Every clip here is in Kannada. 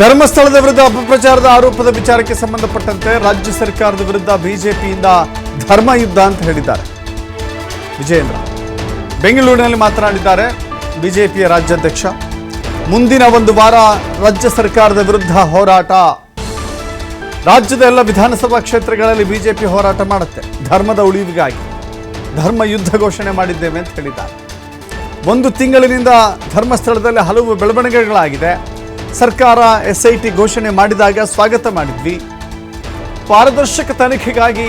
ಧರ್ಮಸ್ಥಳದ ವಿರುದ್ಧ ಅಪಪ್ರಚಾರದ ಆರೋಪದ ವಿಚಾರಕ್ಕೆ ಸಂಬಂಧಪಟ್ಟಂತೆ ರಾಜ್ಯ ಸರ್ಕಾರದ ವಿರುದ್ಧ ಬಿಜೆಪಿಯಿಂದ ಧರ್ಮ ಯುದ್ಧ ಅಂತ ಹೇಳಿದ್ದಾರೆ. ವಿಜಯೇಂದ್ರ. ಬೆಂಗಳೂರಿನಲ್ಲಿ ಮಾತನಾಡಿದ್ದಾರೆ ಬಿಜೆಪಿಯ ರಾಜ್ಯಾಧ್ಯಕ್ಷ. ಮುಂದಿನ ಒಂದು ವಾರ ರಾಜ್ಯ ಸರ್ಕಾರದ ವಿರುದ್ಧ ಹೋರಾಟ. ರಾಜ್ಯದ ಎಲ್ಲ ವಿಧಾನಸಭಾ ಕ್ಷೇತ್ರಗಳಲ್ಲಿ ಬಿಜೆಪಿ ಹೋರಾಟ ಮಾಡುತ್ತೆ. ಧರ್ಮದ ಉಳಿವಿಗಾಗಿ. ಧರ್ಮ ಯುದ್ಧ ಘೋಷಣೆ ಮಾಡಿದ್ದೇವೆ ಅಂತ ಹೇಳಿದ್ದಾರೆ. ಒಂದು ತಿಂಗಳಿನಿಂದ ಧರ್ಮಸ್ಥಳದಲ್ಲಿ ಹಲವು ಬೆಳವಣಿಗೆಗಳಾಗಿದೆ. ಸರ್ಕಾರ ಎಸ್ ಐ ಟಿ ಘೋಷಣೆ ಮಾಡಿದಾಗ ಸ್ವಾಗತ ಮಾಡಿದ್ವಿ. ಪಾರದರ್ಶಕ ತನಿಖೆಗಾಗಿ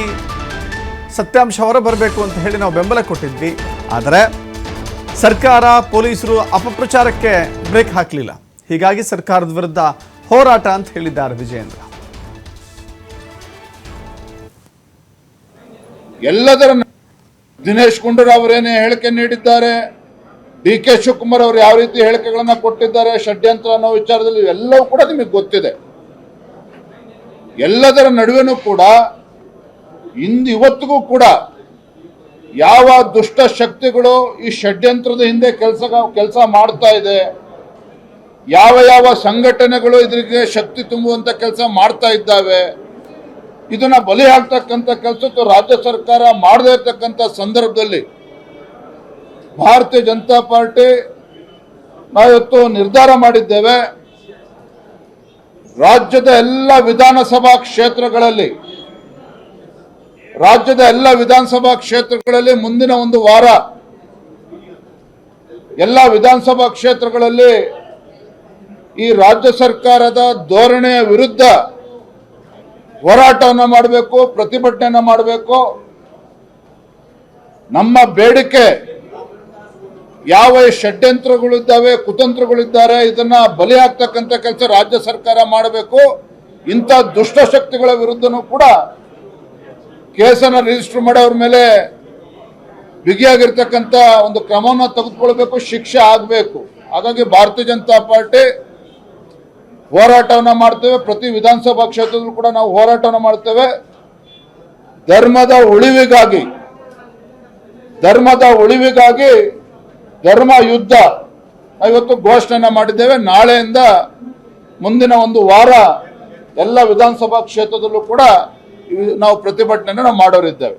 ಸತ್ಯಾಂಶ ಹೊರಬರಬೇಕು ಅಂತ ಹೇಳಿ ನಾವು ಬೆಂಬಲ ಕೊಟ್ಟಿದ್ವಿ. ಆದರೆ ಸರ್ಕಾರ ಪೊಲೀಸರು ಅಪಪ್ರಚಾರಕ್ಕೆ ಬ್ರೇಕ್ ಹಾಕಲಿಲ್ಲ. ಹೀಗಾಗಿ ಸರ್ಕಾರದ ವಿರುದ್ಧ ಹೋರಾಟ ಅಂತ ಹೇಳಿದ್ದಾರೆ ವಿಜಯೇಂದ್ರ. ಎಲ್ಲದರ ದಿನೇಶ್ ಗುಂಡೂರಾವ್ ಅವರೇನೇ ಹೇಳಿಕೆ ನೀಡಿದ್ದಾರೆ ಡಿ ಕೆ ಶಿವಕುಮಾರ್ ಅವರು ಯಾವ ರೀತಿ ಹೇಳಿಕೆಗಳನ್ನ ಕೊಟ್ಟಿದ್ದಾರೆ, ಷಡ್ಯಂತ್ರ ಅನ್ನೋ ವಿಚಾರದಲ್ಲಿ ಎಲ್ಲವೂ ಕೂಡ ನಿಮಗೆ ಗೊತ್ತಿದೆ. ಎಲ್ಲದರ ನಡುವೆನೂ ಕೂಡ ಇಂದು ಇವತ್ತಿಗೂ ಕೂಡ ಯಾವ ದುಷ್ಟ ಶಕ್ತಿಗಳು ಈ ಷಡ್ಯಂತ್ರದ ಹಿಂದೆ ಕೆಲಸ ಕೆಲಸ ಮಾಡ್ತಾ ಇದೆ, ಯಾವ ಯಾವ ಸಂಘಟನೆಗಳು ಇದರಿಗೆ ಶಕ್ತಿ ತುಂಬುವಂತ ಕೆಲಸ ಮಾಡ್ತಾ ಇದ್ದಾವೆ, ಇದನ್ನ ಬಲಿ ಹಾಕ್ತಕ್ಕಂಥ ಕೆಲಸ ರಾಜ್ಯ ಸರ್ಕಾರ ಮಾಡದೇ ಇರ್ತಕ್ಕಂಥ ಸಂದರ್ಭದಲ್ಲಿ ಭಾರತೀಯ ಜನತಾ ಪಾರ್ಟಿ ನಾವಿವತ್ತು ನಿರ್ಧಾರ ಮಾಡಿದ್ದೇವೆ. ರಾಜ್ಯದ ಎಲ್ಲ ವಿಧಾನಸಭಾ ಕ್ಷೇತ್ರಗಳಲ್ಲಿ, ರಾಜ್ಯದ ಎಲ್ಲ ವಿಧಾನಸಭಾ ಕ್ಷೇತ್ರಗಳಲ್ಲಿ ಮುಂದಿನ ಒಂದು ವಾರ ಎಲ್ಲ ವಿಧಾನಸಭಾ ಕ್ಷೇತ್ರಗಳಲ್ಲಿ ಈ ರಾಜ್ಯ ಸರ್ಕಾರದ ಧೋರಣೆಯ ವಿರುದ್ಧ ಹೋರಾಟವನ್ನು ಮಾಡಬೇಕು, ಪ್ರತಿಭಟನೆಯನ್ನು ಮಾಡಬೇಕು. ನಮ್ಮ ಬೇಡಿಕೆ ಯಾವ ಷಡ್ಯಂತ್ರಗಳಿದ್ದಾವೆ ಕುತಂತ್ರಗಳಿದ್ದಾರೆ ಇದನ್ನ ಬಲಿ ಹಾಕ್ತಕ್ಕಂಥ ಕೆಲಸ ರಾಜ್ಯ ಸರ್ಕಾರ ಮಾಡಬೇಕು. ಇಂಥ ದುಷ್ಟಶಕ್ತಿಗಳ ವಿರುದ್ಧನೂ ಕೂಡ ಕೇಸನ್ನು ರಿಜಿಸ್ಟರ್ ಮಾಡಿ ಅವ್ರ ಮೇಲೆ ಬಿಗಿಯಾಗಿರ್ತಕ್ಕಂಥ ಒಂದು ಕ್ರಮವನ್ನು ತೆಗೆದುಕೊಳ್ಬೇಕು, ಶಿಕ್ಷೆ ಆಗಬೇಕು. ಹಾಗಾಗಿ ಭಾರತೀಯ ಜನತಾ ಪಾರ್ಟಿ ಹೋರಾಟವನ್ನು ಮಾಡ್ತೇವೆ. ಪ್ರತಿ ವಿಧಾನಸಭಾ ಕ್ಷೇತ್ರದಲ್ಲೂ ಕೂಡ ನಾವು ಹೋರಾಟವನ್ನು ಮಾಡ್ತೇವೆ. ಧರ್ಮದ ಉಳಿವಿಗಾಗಿ ಧರ್ಮದ ಉಳಿವಿಗಾಗಿ ಧರ್ಮ, ಯುದ್ಧ ಇವತ್ತು ಘೋಷಣೆಯನ್ನ ಮಾಡಿದ್ದೇವೆ. ನಾಳೆಯಿಂದ ಮುಂದಿನ ಒಂದು ವಾರ ಎಲ್ಲ ವಿಧಾನಸಭಾ ಕ್ಷೇತ್ರದಲ್ಲೂ ಕೂಡ ನಾವು ಪ್ರತಿಭಟನೆಯನ್ನು ನಾವು ಮಾಡೋರಿದ್ದೇವೆ.